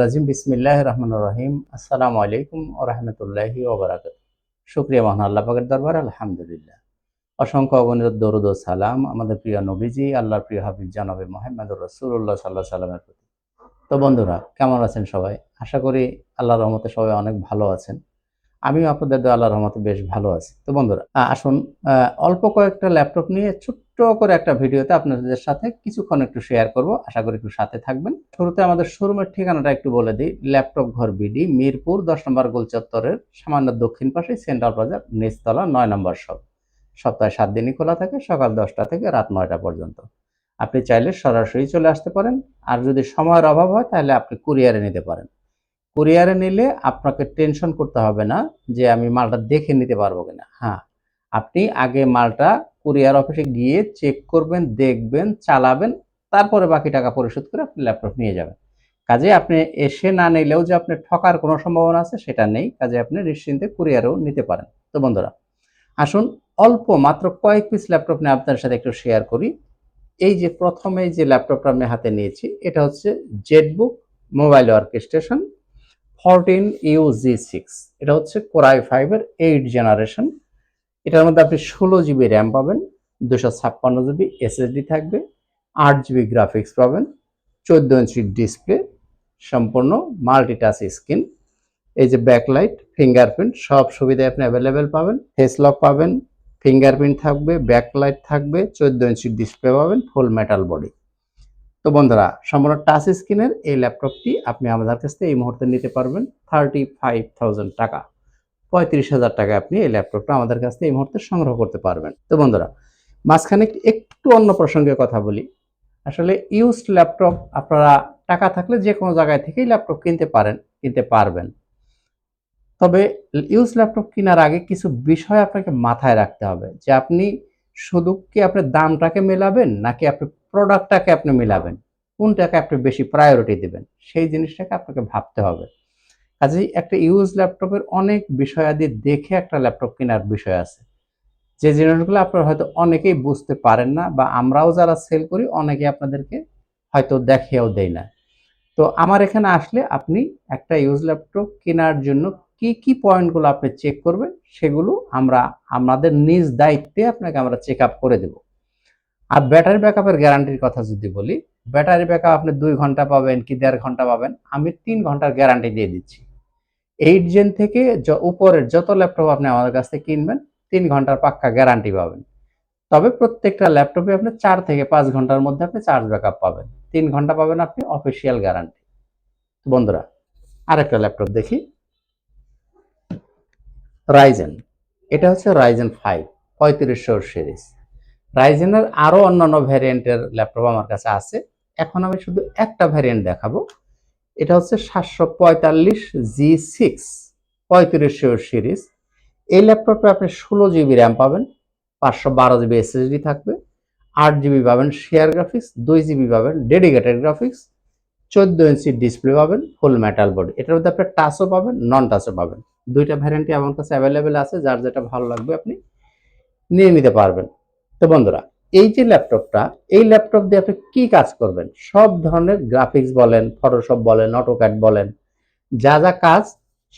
রাজিম। বিসমিল্লাহ রহমান রহিম। আসসালামু আলাইকুম ও শুক্রিয়া আল্লাহ দরবার, আলহামদুলিল্লাহ। অসংখ্য দরুদ সালাম আমাদের প্রিয় নবীজি, আল্লাহর প্রিয় রসুল্লাহ প্রতি। তো বন্ধুরা, কেমন আছেন সবাই? আশা করি আল্লাহ রহমতে সবাই অনেক ভালো আছেন। আমিও আপনাদের দোয়া আল্লাহর রহমতে বেশ ভালো আছি। তো বন্ধুরা আসুন অল্প কয়েকটা ল্যাপটপ নিয়ে ছোট্ট করে একটা ভিডিওতে আপনাদের সাথে কিছুক্ষণ একটু শেয়ার করব। আশা করি একটু সাথে থাকবেন। শুরুতে আমাদের শোরুমের ঠিকানাটা একটু বলে দিই, ল্যাপটপ ঘর বিডি মিরপুর, দশ নম্বর গোল চত্বরের সামান্য দক্ষিণ পাশে সেন্ট্রাল বাজার, নিচতলা নয় নম্বর শপ। সপ্তাহে সাত দিনই খোলা থাকে, সকাল দশটা থেকে রাত নয়টা পর্যন্ত। আপনি চাইলে সরাসরি চলে আসতে পারেন। আর যদি সময়ের অভাব হয়, তাহলে আপনি কুরিয়ারে নিতে পারেন। কুরিয়ারে নিলে আপনাকে টেনশন করতে হবে না যে আমি মালটা দেখে নিতে পারব কিনা। হ্যাঁ আপনি আগে মালটা কুরিয়ার অফিসে গিয়ে চেক করবেন, দেখবেন, চালাবেন, তারপরে বাকি টাকা পরিশোধ করে আপনি ল্যাপটপ নিয়ে যাবেন। কাজে আপনি এসে না নিলেও যে আপনি ঠকার কোনো সম্ভাবনা আছে সেটা নেই, কাজে আপনি নিশ্চিন্তে কুরিয়ারেও নিতে পারেন। তো বন্ধুরা, আসুন অল্প মাত্র কয়েক পিস ল্যাপটপ নিয়ে আপনার সাথে একটু শেয়ার করি। এই যে প্রথমে যে ল্যাপটপটা আমি হাতে নিয়েছি, এটা হচ্ছে Jetbook mobile work station fourteen U G six এটা হচ্ছে কোরাই ফাইভের এইট জেনারেশন এটার মধ্যে আপনি ষোলো জিবি র্যাম পাবেন, দুশো ছাপ্পান্ন জিবি এসএসডি থাকবে, আট জিবি গ্রাফিক্স পাবেন, চোদ্দ ইঞ্চি ডিসপ্লে সম্পূর্ণ মাল্টিটাচ স্ক্রিন এই যে ব্যাকলাইট ফিঙ্গারপ্রিন্ট সব সুবিধায় আপনি অ্যাভেলেবেল পাবেন। ফেস লক পাবেন ফিঙ্গারপ্রিন্ট থাকবে ব্যাকলাইট থাকবে, চোদ্দ ইঞ্চি ডিসপ্লে পাবেন ফুল মেটাল বডি তো বন্ধুরা, সম্পূর্ণ টাচ স্ক্রিনের এই ল্যাপটপটি আপনি আমাদের কাছ থেকে এই মুহূর্তে নিতে পারবেন থার্টি ফাইভ থাউজেন্ড টাকা। পঁয়ত্রিশ হাজার টাকা আপনি এই ল্যাপটপটা আমাদের কাছ থেকে এই মুহূর্তে সংগ্রহ করতে পারবেন। তো বন্ধুরা, মাঝখানে একটু অন্য প্রসঙ্গে কথা বলি। আসলে ইউজড ল্যাপটপ আপনারা টাকা থাকলে যে কোনো জায়গায় থেকেই ল্যাপটপ কিনতে পারেন, কিনতে পারবেন। তবে ইউজ ল্যাপটপ কেনার আগে কিছু বিষয় আপনাকে মাথায় রাখতে হবে যে আপনি শুধু কি আপনি দামটাকে মেলাবেন, নাকি আপনি প্রোডাক্টটাকে আপনি মিলাবেন, কোনটাকে আপনি বেশি প্রায়োরিটি দেবেন, সেই জিনিসটাকে আপনাকে ভাবতে হবে। কাজেই একটা ইউজ ল্যাপটপের অনেক বিষয়াদি দেখে একটা ল্যাপটপ কেনার বিষয় আছে। যে জিনিসগুলো আপনারা হয়তো অনেকেই বুঝতে পারেন না বা আমরাও যারা সেল করি, অনেকে আপনাদেরকে হয়তো দেখেও দেয় না। তো আমার এখানে আসলে আপনি একটা ইউজ ল্যাপটপ কেনার জন্য কি কি পয়েন্টগুলো আপনি চেক করবেন, সেগুলো আমরা, আমাদের নিজ দায়িত্বে আপনাকে আমরা চেক আপ করে দেব। আর ব্যাটারি ব্যাকআপের গ্যারান্টির কথা যদি বলি ব্যাটারি ব্যাকআপ আপনি দুই ঘণ্টা পাবেন কি দেড় ঘণ্টা পাবেন? আমি তিন ঘণ্টার গ্যারান্টি দিয়ে দিচ্ছি। এইট জেন থেকে উপরের যত ল্যাপটপ আপনি আমাদের কাছ থেকে কিনবেন, তিন ঘণ্টার পাক্কা গ্যারান্টি পাবেন। তবে প্রত্যেকটা ল্যাপটপে আপনি চার থেকে পাঁচ ঘণ্টার মধ্যে আপনি চার্জ ব্যাকআপ পাবেন। তিন ঘণ্টা পাবেন আপনি অফিসিয়াল গ্যারান্টি বন্ধুরা, আরেকটা ল্যাপটপ দেখি। রাইজেন এটা হচ্ছে রাইজেন ফাইভ পঁয়ত্রিশশো সিরিজ রাইজেনের আরও অন্যান্য ভ্যারিয়েন্টের ল্যাপটপ আমার কাছে আছে। এখন আমি শুধু একটা ভ্যারিয়েন্ট দেখাবো। এটা হচ্ছে সাতশো পঁয়তাল্লিশ জি সিক্স, পঁয়ত্রিশশো সিরিজ। এই ল্যাপটপে আপনি ষোলো জিবি র্যাম পাবেন, পাঁচশো বারো জিবি এসএসডি থাকবে, আট জিবি পাবেন শেয়ার গ্রাফিক্স দুই জিবি পাবেন ডেডিকেটেড গ্রাফিক্স চোদ্দ ইঞ্চি ডিসপ্লে পাবেন ফুল মেটাল বডি এটার মধ্যে আপনি টাচও পাবেন নন টাচও পাবেন। দুইটা ভ্যারিয়েন্টই আমার কাছে অ্যাভেলেবেল আছে, যার যেটা ভালো লাগবে আপনি নিয়ে নিতে পারবেন। তো বন্ধুরা, এই যে ল্যাপটপটা, এই ল্যাপটপ দিয়ে আপনি কি কাজ করবেন? সব ধরনের গ্রাফিক্স বলেন ফটোশপ বলেন অটোক্যাড বলেন, যা যা কাজ,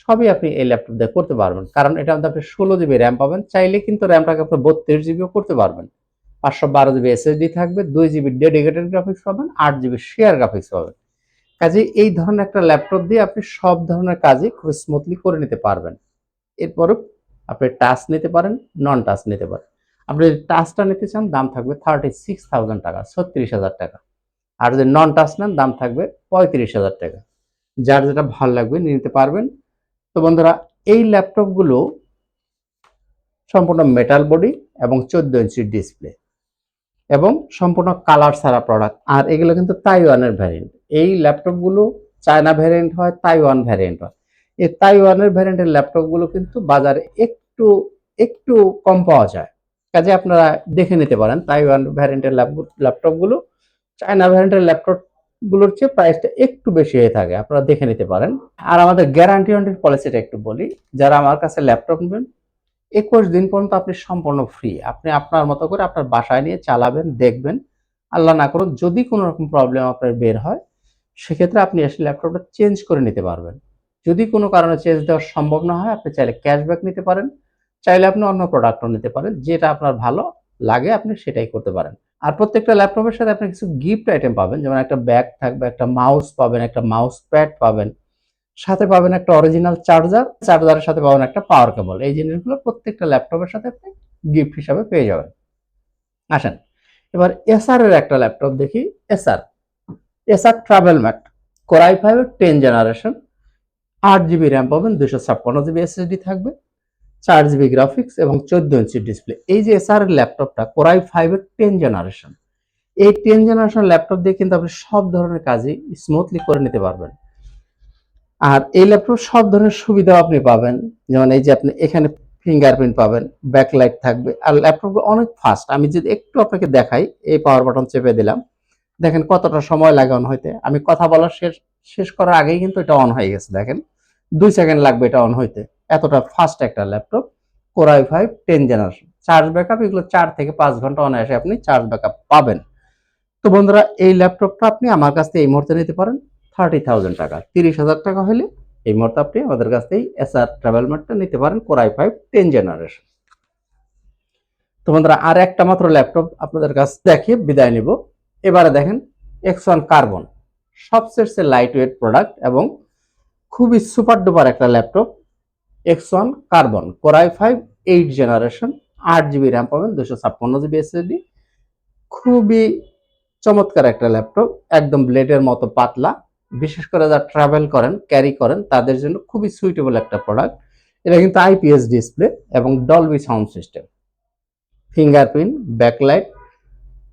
সবই আপনি এই ল্যাপটপ দিয়ে করতে পারবেন। কারণ এটা মধ্যে আপনি ষোলো জিবি র্যাম পাবেন, চাইলে কিন্তু র্যামটাকে আপনি বত্রিশ জিবিও করতে পারবেন। পাঁচশো বারো জিবি এসএসডি থাকবে, দুই জিবি ডেডিকেটেড গ্রাফিক্স পাবেন, আট জিবি শেয়ার গ্রাফিক্স পাবেন। কাজে এই ধরনের একটা ল্যাপটপ দিয়ে আপনি সব ধরনের কাজই খুব স্মুথলি করে নিতে পারবেন। এরপরও আপনি টাচ নিতে পারেন নন টাচ নিতে পারেন। আপনি যদি টাচটা নিতে চান, দাম থাকবে থার্টি সিক্স থাউজেন্ড টাকা, ছত্রিশ হাজার টাকা। আর যদি নন টাচ নেন, দাম থাকবে পঁয়ত্রিশ হাজার টাকা। যার যেটা ভালো লাগবে নিতে পারবেন। তো বন্ধুরা, এই ল্যাপটপগুলো সম্পূর্ণ মেটাল বডি এবং চোদ্দ ইঞ্চি ডিসপ্লে এবং সম্পূর্ণ কালার সারা প্রোডাক্ট আর এগুলো কিন্তু তাইওয়ানের ভ্যারিয়েন্ট এই ল্যাপটপগুলো চায়না ভ্যারিয়েন্ট হয় তাইওয়ান ভ্যারিয়েন্ট হয়। এই তাইওয়ানের ভ্যারিয়েন্টের ল্যাপটপগুলো কিন্তু বাজারে একটু একটু কম পাওয়া যায়। কাজে আপনারা দেখে নিতে পারেন তাইওয়ান ভ্যারিয়েন্টের ল্যাপটপগুলো চায়না ভ্যারিয়েন্টের ল্যাপটপগুলোর চেয়ে প্রাইসটা একটু বেশি হয়ে থাকে, আপনারা দেখে নিতে পারেন। আর আমাদের গ্যারান্টি ওয়ারেন্টির পলিসিটা একটু বলি, যারা আমার কাছে ল্যাপটপ নেবেন, একুশ দিন পর্যন্ত আপনি সম্পূর্ণ ফ্রি আপনি আপনার মতো করে আপনার বাসায় নিয়ে চালাবেন, দেখবেন। আল্লাহ না করুন যদি কোনো রকম প্রবলেম আপনার বের হয়, সেক্ষেত্রে আপনি এসে ল্যাপটপটা চেঞ্জ করে নিতে পারবেন। যদি কোনো কারণে চেঞ্জ দেওয়া সম্ভব না হয়, আপনি চাইলে ক্যাশব্যাক নিতে পারেন। চাইলে আপনি অন্য প্রোডাক্টও নিতে পারেন, যেটা আপনার ভালো লাগে আপনি সেটাই করতে পারেন। আর প্রত্যেকটা ল্যাপটপের সাথে আপনি কিছু গিফট আইটেম পাবেন, যেমন একটা ব্যাগ থাকবে, একটা মাউস পাবেন, একটা মাউস প্যাড পাবেন, সাথে পাবেন একটা অরিজিনাল চার্জার চার্জারের সাথে পাবেন একটা পাওয়ার কেবল এই জিনিসগুলো প্রত্যেকটা ল্যাপটপের সাথে আপনি গিফট হিসাবে পেয়ে যাবেন। আসেন, এবার এসআর এর একটা ল্যাপটপ দেখি Acer Acer TravelMate core i five ten generation আট জিবি র্যাম পাবেন দুশো ছাপ্পান্ন জিবি এসএসডি থাকবে চার জিবি গ্রাফিক্স এবং চোদ্দ ইঞ্চি ডিসপ্লে এই যে এসআর ল্যাপটপটা কোরাই ফাইভের টেন জেনারেশন এই টেন জেনারেশন ল্যাপটপ দিয়ে কিন্তু আপনি সব ধরনের কাজই স্মুথলি করে নিতে পারবেন। আর এই ল্যাপটপ সব ধরনের সুবিধা আপনি পাবেন। যেমন এই যে আপনি এখানে ফিঙ্গারপ্রিন্ট পাবেন ব্যাকলাইট থাকবে। আর ল্যাপটপ অনেক ফাস্ট আমি যদি একটু আপনাকে দেখাই, এই পাওয়ার বাটন চেপে দিলাম। দেখেন কতটা সময় লাগে অন হইতে। আমি কথা বলা শেষ শেষ করার আগেই কিন্তু এটা অন হয়ে গেছে, দেখেন। দুই সেকেন্ড লাগবে এটা অন হইতে। এতটা ফাস্ট একটা laptop core i five ten generation charge backup এগুলো চার থেকে পাঁচ ঘণ্টা অনায়াসে আপনি চার্জ ব্যাকআপ পাবেন। তো বন্ধুরা, এই ল্যাপটপটা আপনি আমার কাছ থেকে এই মুহূর্তে নিতে পারেন থার্টি থাউজেন্ড টাকা। তিরিশ হাজার টাকা হলে এই মুহূর্তে আপনি আমাদের কাছ থেকে এসআর ট্রাভেল মার্টটা নিতে পারেন কোরাই ফাইভ টেন জেনারেশন তো বন্ধুরা, আর একটা মাত্র ল্যাপটপ আপনাদের কাছ দেখিয়ে বিদায় নিব। এবারে দেখেন এক্স ওয়ান কার্বন সবচেয়ে লাইট ওয়েট প্রোডাক্ট এবং খুবই সুপার ডুপার একটা laptop X one carbon core i five eight generation আট জিবি র্যাম পাবেন দুশো ছাপ্পান্ন জিবি এসএসডি খুবই চমৎকার একটা ল্যাপটপ একদম ব্লেডের মতো পাতলা। বিশেষ করে যারা ট্রাভেল করেন ক্যারি করেন, তাদের জন্য খুবই সুইটেবল একটা প্রোডাক্ট এটা কিন্তু আইপিএস ডিসপ্লে এবং Dolby sound system fingerprint backlight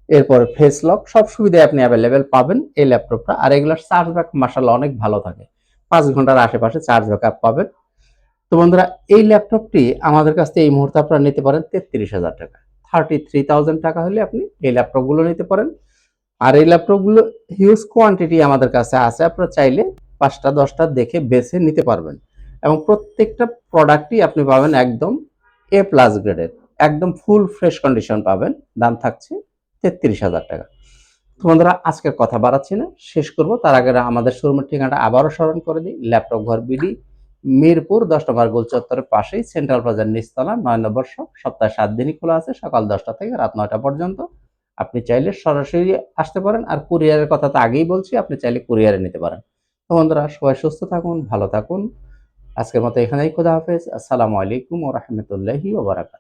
এরপর ফেস লক সব সুবিধা আপনি অ্যাভেলেবেল পাবেন এই ল্যাপটপটা আর এগুলোর চার্জ ব্যাক মাসাল্লাহ অনেক ভালো থাকে। পাঁচ ঘণ্টার আশেপাশে চার্জ ব্যাকআপ পাবেন। তো বন্ধুরা, এই ল্যাপটপটি আমাদের কাছ থেকে এই মুহূর্তে আপনারা নিতে পারেন তেত্রিশ হাজার টাকা। থার্টি থ্রি থাউজেন্ড টাকা হলে আপনি এই ল্যাপটপগুলো নিতে পারেন। আর এই ল্যাপটপগুলো হিউজ কোয়ান্টিটি আমাদের কাছে আছে, আপনারা চাইলে পাঁচটা, দশটা দেখে বেছে নিতে পারবেন। এবং প্রত্যেকটা প্রোডাক্টই আপনি পাবেন একদম এ প্লাস গ্রেডের একদম ফুল ফ্রেশ কন্ডিশন পাবেন। দাম থাকছে তেত্রিশ হাজার টাকা। তো বন্ধুরা, আজকের কথা বাড়াচ্ছি না, শেষ করব। তার আগে আমাদের শোরুমের ঠিকানাটা আবারও স্মরণ করে দিই, ল্যাপটপ ঘর বিডি মিরপুর দশ নম্বর গোল চত্বরের পাশেই সেন্ট্রাল প্লাজার নিস্তলা নয় নম্বর সপ্তাহে সাত দিনই খোলা আছে, সকাল দশটা থেকে রাত নয়টা পর্যন্ত। আপনি চাইলে সরাসরি আসতে পারেন আর কুরিয়ারের কথা তো আগেই বলছি, আপনি চাইলে কুরিয়ারে নিতে পারেন। তো বন্ধুরা, সবাই সুস্থ থাকুন, ভালো থাকুন। আজকের মতো এখানেই খোদা হাফেজ। আসসালামু আলাইকুম ও রহমতুল্লাহি ওবরাকাত